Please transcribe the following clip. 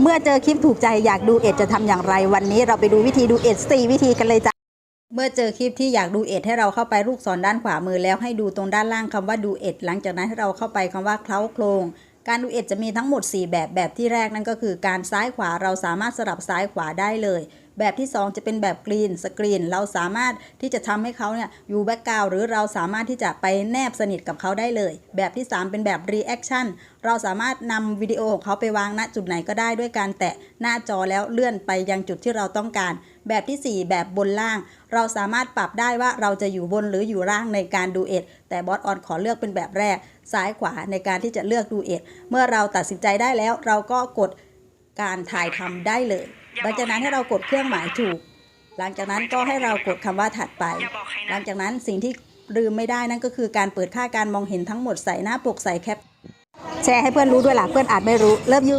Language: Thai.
เมื่อเจอคลิปถูกใจอยากดูเอ็ดจะทำอย่างไร วันนี้เราไปดูวิธีดูเอ็ด4วิธีกันเลยจ้ะเมื่อเจอคลิปที่อยากดูเอ็ดให้เราเข้าไปลูกศรด้านขวามือแล้วให้ดูตรงด้านล่างคำว่าดูเอ็ดหลังจากนั้นให้เราเข้าไปคำว่าเคล้าโครง การดูเอ็ดจะมีทั้งหมด 4 แบบแบบที่แรกนั่นก็คือการซ้ายขวาเราสามารถสลับซ้ายขวาได้เลย แบบที่ 2 จะเป็นแบบกรีนสกรีน เราสามารถที่จะทำให้เขาเนี่ยอยู่แบ็กกราวหรือเราสามารถที่จะไปแนบสนิทกับเขาได้เลย แบบที่ 3 เป็นแบบรีแอคชั่นเราสามารถนำวิดีโอของเขาไปวางณจุดไหนก็ได้ด้วยการแตะหน้าจอแล้วเลื่อนไปยังจุดที่เราต้องการ แบบทีสี่ 4 แบบบนล่าง เราสามารถปรับได้ว่าเราจะอยู่บนหรืออยู่ล่างในการดูเอ็ดแต่บอสออนขอเลือกเป็นแบบแรก ซ้ายขวาในการที่จะเลือกดูเอ็ดเมื่อเราตัดสินใจได้แล้ว เราก็กดการถ่ายทำได้เลยหลังจากนั้นให้เรากดเครื่องหมายถูก หลังจากนั้นก็ให้เรากดคำว่าถัดไปอย่าบอกใครหลันะงจากนั้นสิ่งที่ลืมไม่ได้นั่นก็คือการเปิดค่าการมองเห็นทั้งหมดใส่หน้าปกใส่แคปแชร์ให้เพื่อนรู้ด้วยล่ะเพื่อนอาจไม่รู้เลิฟยู